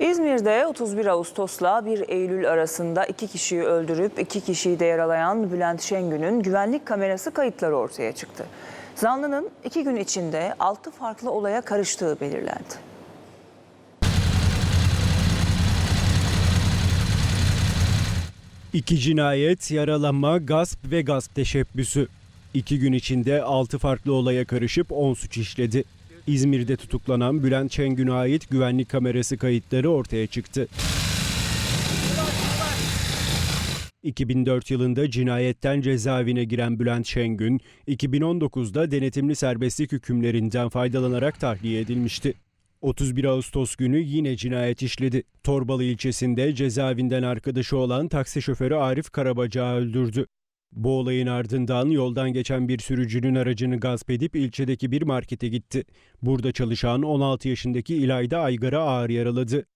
İzmir'de 31 Ağustos'la 1 Eylül arasında iki kişiyi öldürüp iki kişiyi de yaralayan Bülent Şengün'ün güvenlik kamerası kayıtları ortaya çıktı. Zanlının iki gün içinde 6 farklı olaya karıştığı belirlendi. İki cinayet, yaralanma, gasp ve gasp teşebbüsü. İki gün içinde 6 farklı olaya karışıp 10 suç işledi. İzmir'de tutuklanan Bülent Şengün'e ait güvenlik kamerası kayıtları ortaya çıktı. 2004 yılında cinayetten cezaevine giren Bülent Şengün, 2019'da denetimli serbestlik hükümlerinden faydalanarak tahliye edilmişti. 31 Ağustos günü yine cinayet işledi. Torbalı ilçesinde cezaevinden arkadaşı olan taksi şoförü Arif Karabacağı öldürdü. Bu olayın ardından yoldan geçen bir sürücünün aracını gasp edip ilçedeki bir markete gitti. Burada çalışan 16 yaşındaki İlayda Aygar'ı ağır yaraladı.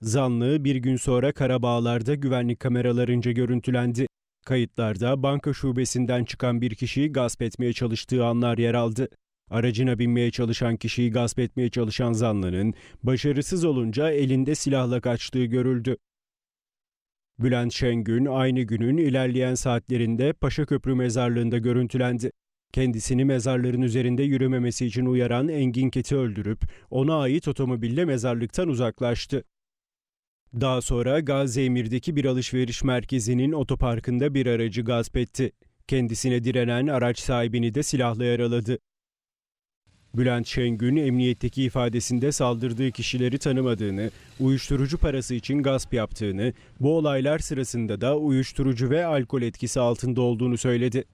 Zanlı bir gün sonra Karabağlar'da güvenlik kameralarınca görüntülendi. Kayıtlarda banka şubesinden çıkan bir kişiyi gasp etmeye çalıştığı anlar yer aldı. Aracına binmeye çalışan kişiyi gasp etmeye çalışan zanlının başarısız olunca elinde silahla kaçtığı görüldü. Bülent Şengün aynı günün ilerleyen saatlerinde Paşaköprü mezarlığında görüntülendi. Kendisini mezarların üzerinde yürümemesi için uyaran Engin Ket'i öldürüp ona ait otomobille mezarlıktan uzaklaştı. Daha sonra Gazi Emir'deki bir alışveriş merkezinin otoparkında bir aracı gasp etti. Kendisine direnen araç sahibini de silahla yaraladı. Bülent Şengün emniyetteki ifadesinde saldırdığı kişileri tanımadığını, uyuşturucu parası için gasp yaptığını, bu olaylar sırasında da uyuşturucu ve alkol etkisi altında olduğunu söyledi.